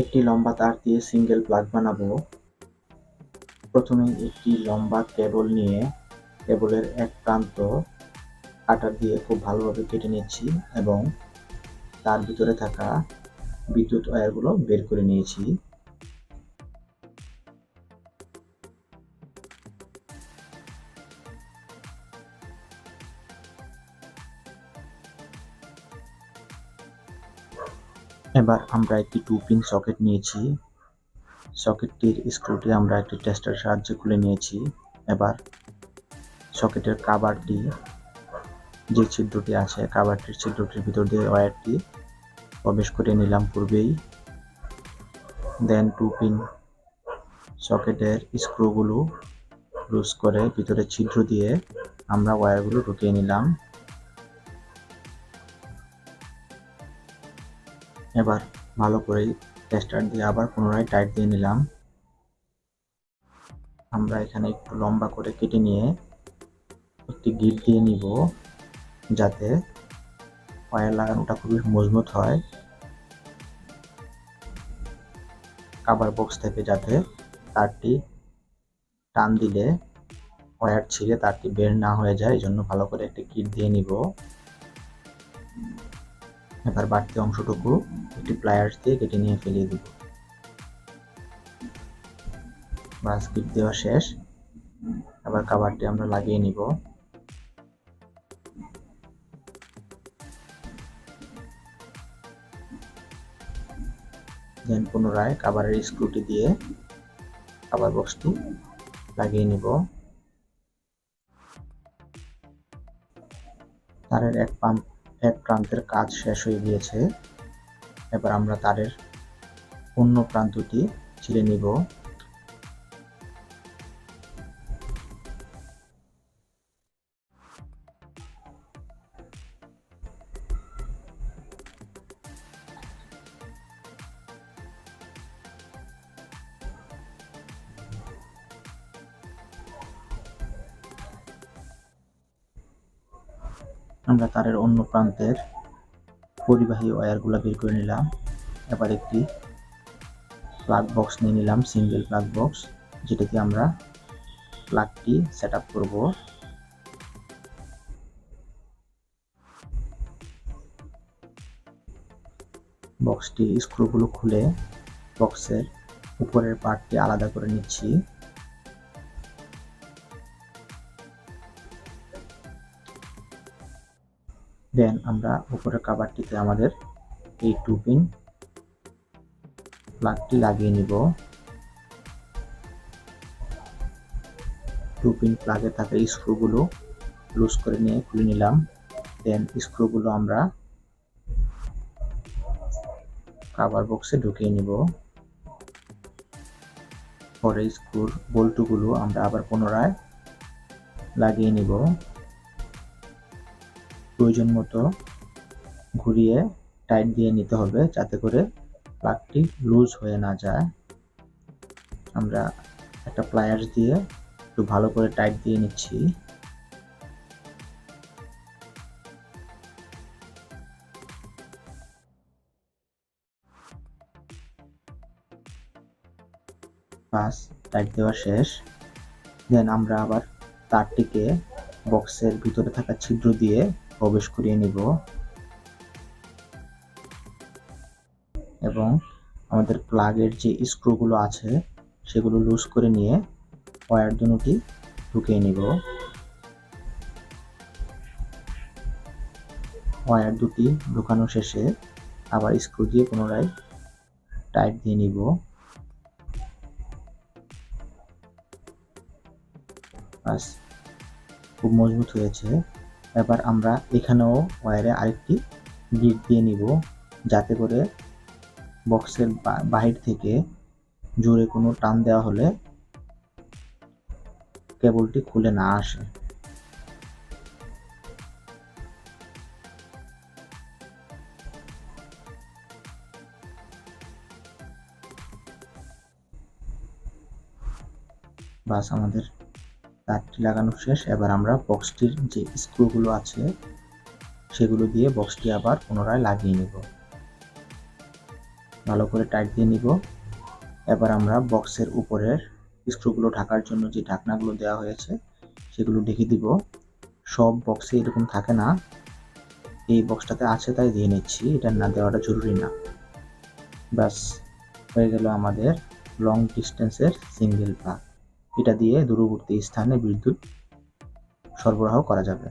একটি লম্বা তার দিয়ে সিঙ্গেল প্লাগ বানাবো। প্রথমে একটি লম্বা কেবল নিয়ে কেবলের এক প্রান্ত আটার দিয়ে খুব ভালোভাবে কেটে নিচ্ছি এবং তার ভিতরে থাকা বিদ্যুৎ ওয়্যারগুলো বের করে নিয়েছি। এবার আমরা একটি টু পিন সকেট নিয়েছি। সকেটটির স্ক্রুটি আমরা একটি টেস্টার সাহায্যে খুলে নিয়েছি। এবার সকেটের কাভারটি, যে ছিদ্রটি আছে কাবারটির ছিদ্রটির ভিতর দিয়ে ওয়্যারটি প্রবেশ করে নিলাম পূর্বেই। দেন টু পিন সকেটের স্ক্রুগুলো লুজ করে ভিতরে ছিদ্র দিয়ে আমরা ওয়্যারগুলো ঢুকিয়ে নিলাম। এবার ভালো করে টেস্টার দিয়ে আবার পুনরায় টাইট দিয়ে নিলাম। আমরা এখানে একটু লম্বা করে কেটে নিয়ে একটি গিট দিয়ে নিব যাতে ওয়্যার লাগানোটা খুবই মজবুত হয়। কাভার বক্স থেকে যাতে তারটি টান দিলে ওয়্যার ছিঁড়ে তারটি বের না হয়ে যায়, এই জন্য ভালো করে একটি কিট দিয়ে নিব। এবার বাড়তি অংশটুকু একটি প্লায়ার্স দিয়ে কেটে নিয়ে ফেলিয়ে দিব। বাস কিট দেওয়া শেষ। এবার কাভারটি আমরা লাগিয়ে নিব। দেন পুনরায় কাভারের স্ক্রুটি দিয়ে কাভার বক্সটি লাগিয়ে নিব। তারের এক পাম্প এক প্রান্তের কাজ শেষ হয়ে গিয়েছে। এবার আমরা তারের অন্য প্রান্তটি ছিঁড়ে নিব। আমরা তারের অন্য প্রান্তের পরিবাহী ওয়্যারগুলো বের করে নিলাম। এবার একটি প্লাগ বক্স নিয়ে নিলাম সিঙ্গেল প্লাগ বক্স যেটাতে আমরা প্লাগটি সেট আপ করব বক্সটি স্ক্রুগুলো খুলে বক্সের উপরের পার্টটি আলাদা করে নিচ্ছি। দেন আমরা উপরের কাভারটিতে আমাদের এই টু পিন প্লাগটি লাগিয়ে নিব। টু পিন প্লাগে থাকা স্ক্রুগুলো লুজ করে নিয়ে খুলে নিলাম। দেন স্ক্রুগুলো আমরা কাভার বক্সে ঢুকিয়ে নিব। পরে স্ক্রুর বল্টুগুলো আমরা আবার পুনরায় লাগিয়ে নিব। প্রয়োজন মতো ঘুরিয়ে টাইট দিয়ে নিতে হবে যাতে করে প্লাগটি লুজ হয়ে না যায়। আমরা একটা প্লায়ার্স দিয়ে একটু ভালো করে টাইট দিয়ে নিচ্ছি। বাস টাইট দেওয়া শেষ। দেন আমরা আবার তারটিকে বক্সের ভিতরে থাকা ছিদ্র দিয়ে প্রবেশ করিয়ে নিব। এবং আমাদের প্লাগের যে স্ক্রুগুলো আছে, সেগুলো লুজ করে নিয়ে ওয়্যার দুটি ঢুকিয়ে নিব। ওয়্যার দুটি ঢুকানো শেষে আবার স্ক্রু দিয়ে পুনরায় টাইট দিয়ে নিব। খুব মজবুত হয়েছে। এবার আমরা এখানেও ওয়্যারে আরেকটি গিট দিয়ে নিব, যাতে করে বক্সের বাহির থেকে জোরে কোনো টান দেওয়া হলে কেবলটি খুলে না আসে। বাস আমাদের তারটি লাগানো শেষ। এবার আমরা বক্সটির যে স্ক্রুগুলো আছে, সেগুলো দিয়ে বক্সটি আবার পুনরায় লাগিয়ে নেব। ভালো করে টাইট দিয়ে নিব। এবার আমরা বক্সের উপরের স্ক্রুগুলো ঢাকার জন্য যে ঢাকনাগুলো দেওয়া হয়েছে, সেগুলো ঢেকে দিব। সব বক্সে এরকম থাকে না। এই বক্সটাতে আছে তাই দিয়ে নিচ্ছি। এটা না দেওয়াটা জরুরি না। ব্যাস, হয়ে গেল আমাদের লং ডিস্টেন্সের সিঙ্গেল প্লাগ এটা দিয়ে দূরবর্তী স্থানে বিদ্যুৎ সরবরাহ করা যাবে।